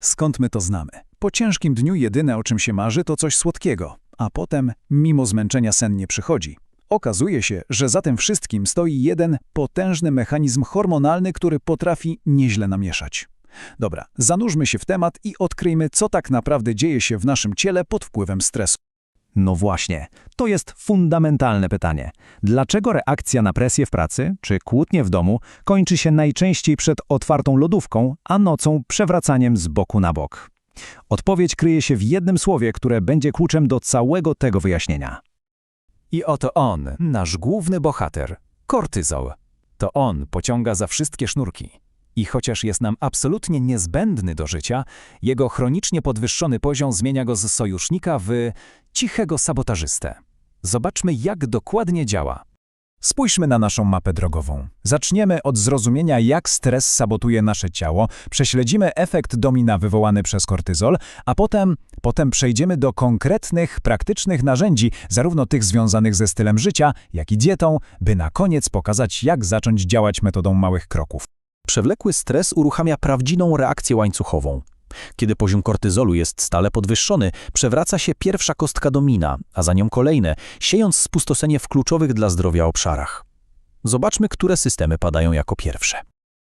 Skąd my to znamy? Po ciężkim dniu jedyne o czym się marzy to coś słodkiego, a potem, mimo zmęczenia sen nie przychodzi. Okazuje się, że za tym wszystkim stoi jeden potężny mechanizm hormonalny, który potrafi nieźle namieszać. Dobra, zanurzmy się w temat i odkryjmy, co tak naprawdę dzieje się w naszym ciele pod wpływem stresu. No właśnie, to jest fundamentalne pytanie. Dlaczego reakcja na presję w pracy czy kłótnie w domu kończy się najczęściej przed otwartą lodówką, a nocą przewracaniem z boku na bok? Odpowiedź kryje się w jednym słowie, które będzie kluczem do całego tego wyjaśnienia. I oto on, nasz główny bohater, kortyzol. To on pociąga za wszystkie sznurki. I chociaż jest nam absolutnie niezbędny do życia, jego chronicznie podwyższony poziom zmienia go z sojusznika w cichego sabotażystę. Zobaczmy, jak dokładnie działa. Spójrzmy na naszą mapę drogową. Zaczniemy od zrozumienia, jak stres sabotuje nasze ciało, prześledzimy efekt domina wywołany przez kortyzol, a potem, potem przejdziemy do konkretnych, praktycznych narzędzi, zarówno tych związanych ze stylem życia, jak i dietą, by na koniec pokazać, jak zacząć działać metodą małych kroków. Przewlekły stres uruchamia prawdziwą reakcję łańcuchową. Kiedy poziom kortyzolu jest stale podwyższony, przewraca się pierwsza kostka domina, a za nią kolejne, siejąc spustoszenie w kluczowych dla zdrowia obszarach. Zobaczmy, które systemy padają jako pierwsze.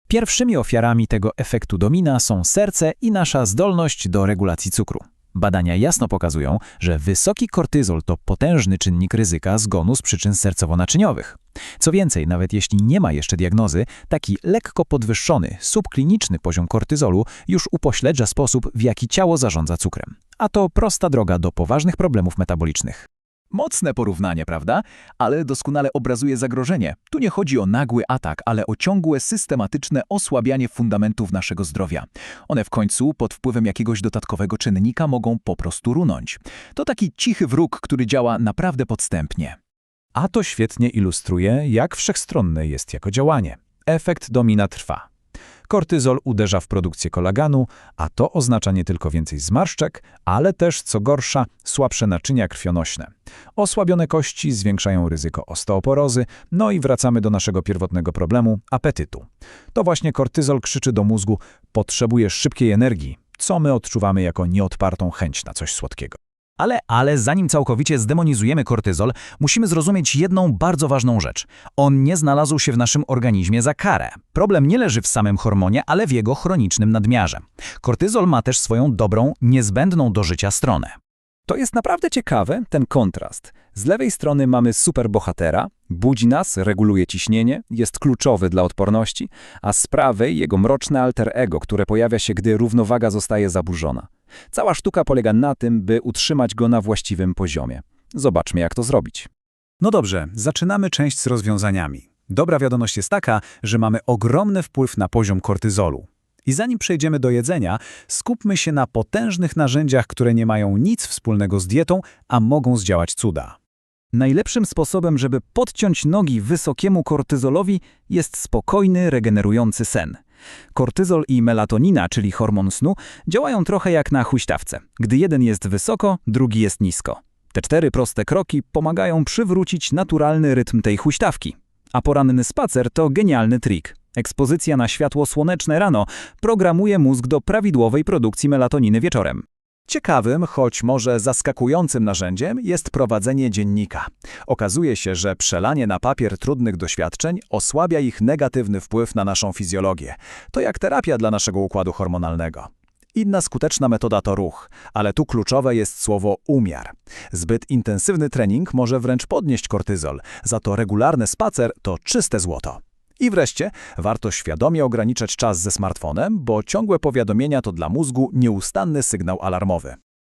Pierwszymi ofiarami tego efektu domina są serce i nasza zdolność do regulacji cukru. Badania jasno pokazują, że wysoki kortyzol to potężny czynnik ryzyka zgonu z przyczyn sercowo-naczyniowych. Co więcej, nawet jeśli nie ma jeszcze diagnozy, taki lekko podwyższony, subkliniczny poziom kortyzolu już upośledza sposób, w jaki ciało zarządza cukrem. A to prosta droga do poważnych problemów metabolicznych. Mocne porównanie, prawda? Ale doskonale obrazuje zagrożenie. Tu nie chodzi o nagły atak, ale o ciągłe, systematyczne osłabianie fundamentów naszego zdrowia. One w końcu pod wpływem jakiegoś dodatkowego czynnika mogą po prostu runąć. To taki cichy wróg, który działa naprawdę podstępnie. A to świetnie ilustruje, jak wszechstronne jest jako działanie. Efekt domina trwa. Kortyzol uderza w produkcję kolaganu, a to oznacza nie tylko więcej zmarszczek, ale też, co gorsza, słabsze naczynia krwionośne. Osłabione kości zwiększają ryzyko osteoporozy, no i wracamy do naszego pierwotnego problemu apetytu. To właśnie kortyzol krzyczy do mózgu: potrzebujesz szybkiej energii, co my odczuwamy jako nieodpartą chęć na coś słodkiego. Ale, ale zanim całkowicie zdemonizujemy kortyzol, musimy zrozumieć jedną bardzo ważną rzecz. On nie znalazł się w naszym organizmie za karę. Problem nie leży w samym hormonie, ale w jego chronicznym nadmiarze. Kortyzol ma też swoją dobrą, niezbędną do życia stronę. To jest naprawdę ciekawe, ten kontrast. Z lewej strony mamy superbohatera, budzi nas, reguluje ciśnienie, jest kluczowy dla odporności, a z prawej jego mroczne alter ego, które pojawia się, gdy równowaga zostaje zaburzona. Cała sztuka polega na tym, by utrzymać go na właściwym poziomie. Zobaczmy, jak to zrobić. No dobrze, zaczynamy część z rozwiązaniami. Dobra wiadomość jest taka, że mamy ogromny wpływ na poziom kortyzolu. I zanim przejdziemy do jedzenia, skupmy się na potężnych narzędziach, które nie mają nic wspólnego z dietą, a mogą zdziałać cuda. Najlepszym sposobem, żeby podciąć nogi wysokiemu kortyzolowi jest spokojny, regenerujący sen. Kortyzol i melatonina, czyli hormon snu, działają trochę jak na huśtawce. Gdy jeden jest wysoko, drugi jest nisko. Te cztery proste kroki pomagają przywrócić naturalny rytm tej huśtawki. A poranny spacer to genialny trik. Ekspozycja na światło słoneczne rano programuje mózg do prawidłowej produkcji melatoniny wieczorem. Ciekawym, choć może zaskakującym narzędziem jest prowadzenie dziennika. Okazuje się, że przelanie na papier trudnych doświadczeń osłabia ich negatywny wpływ na naszą fizjologię. To jak terapia dla naszego układu hormonalnego. Inna skuteczna metoda to ruch, ale tu kluczowe jest słowo umiar. Zbyt intensywny trening może wręcz podnieść kortyzol, za to regularny spacer to czyste złoto. I wreszcie warto świadomie ograniczać czas ze smartfonem, bo ciągłe powiadomienia to dla mózgu nieustanny sygnał alarmowy.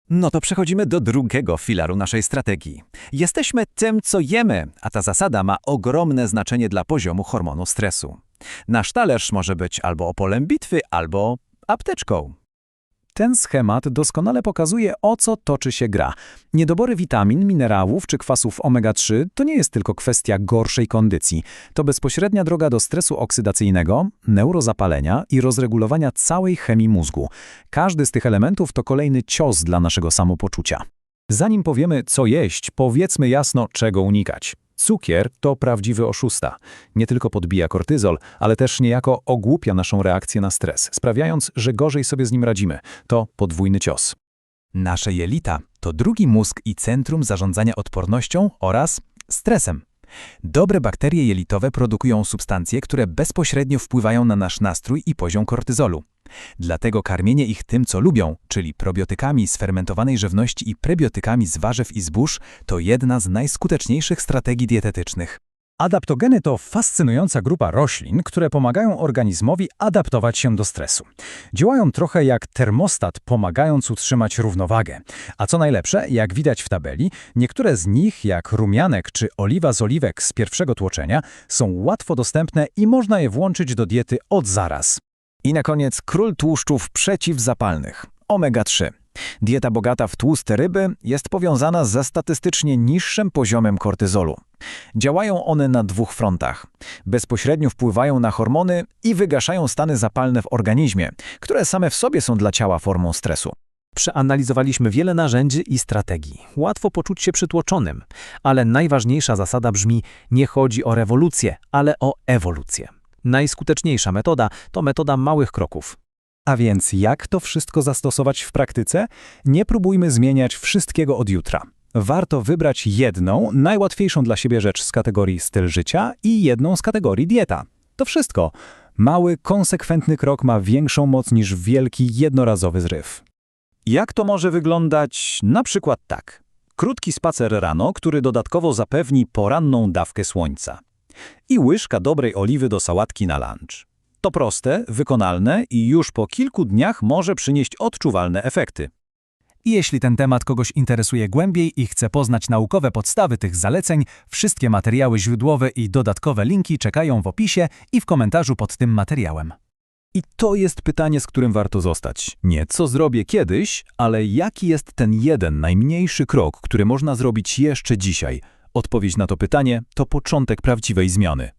No to przechodzimy do drugiego filaru naszej strategii. Jesteśmy tym, co jemy, a ta zasada ma ogromne znaczenie dla poziomu hormonu stresu. Nasz talerz może być albo polem bitwy, albo apteczką. Ten schemat doskonale pokazuje, o co toczy się gra. Niedobory witamin, minerałów czy kwasów omega-3 to nie jest tylko kwestia gorszej kondycji. To bezpośrednia droga do stresu oksydacyjnego, neurozapalenia i rozregulowania całej chemii mózgu. Każdy z tych elementów to kolejny cios dla naszego samopoczucia. Zanim powiemy, co jeść, powiedzmy jasno, czego unikać. Cukier to prawdziwy oszusta. Nie tylko podbija kortyzol, ale też niejako ogłupia naszą reakcję na stres, sprawiając, że gorzej sobie z nim radzimy. To podwójny cios. Nasze jelita to drugi mózg i centrum zarządzania odpornością oraz stresem. Dobre bakterie jelitowe produkują substancje, które bezpośrednio wpływają na nasz nastrój i poziom kortyzolu. Dlatego karmienie ich tym, co lubią, czyli probiotykami z fermentowanej żywności i prebiotykami z warzyw i zbóż, to jedna z najskuteczniejszych strategii dietetycznych. Adaptogeny to fascynująca grupa roślin, które pomagają organizmowi adaptować się do stresu. Działają trochę jak termostat, pomagając utrzymać równowagę. A co najlepsze, jak widać w tabeli, niektóre z nich, jak rumianek czy oliwa z oliwek z pierwszego tłoczenia, są łatwo dostępne i można je włączyć do diety od zaraz. I na koniec król tłuszczów przeciwzapalnych omega-3. Dieta bogata w tłuste ryby jest powiązana ze statystycznie niższym poziomem kortyzolu. Działają one na dwóch frontach. Bezpośrednio wpływają na hormony i wygaszają stany zapalne w organizmie, które same w sobie są dla ciała formą stresu. Przeanalizowaliśmy wiele narzędzi i strategii. Łatwo poczuć się przytłoczonym, ale najważniejsza zasada brzmi: nie chodzi o rewolucję, ale o ewolucję. Najskuteczniejsza metoda to metoda małych kroków. A więc jak to wszystko zastosować w praktyce? Nie próbujmy zmieniać wszystkiego od jutra. Warto wybrać jedną, najłatwiejszą dla siebie rzecz z kategorii styl życia i jedną z kategorii dieta. To wszystko. Mały, konsekwentny krok ma większą moc niż wielki, jednorazowy zryw. Jak to może wyglądać? Na przykład tak. Krótki spacer rano, który dodatkowo zapewni poranną dawkę słońca. I łyżka dobrej oliwy do sałatki na lunch. To proste, wykonalne i już po kilku dniach może przynieść odczuwalne efekty. Jeśli ten temat kogoś interesuje głębiej i chce poznać naukowe podstawy tych zaleceń, wszystkie materiały źródłowe i dodatkowe linki czekają w opisie i w komentarzu pod tym materiałem. I to jest pytanie, z którym warto zostać. Nie co zrobię kiedyś, ale jaki jest ten jeden najmniejszy krok, który można zrobić jeszcze dzisiaj? Odpowiedź na to pytanie to początek prawdziwej zmiany.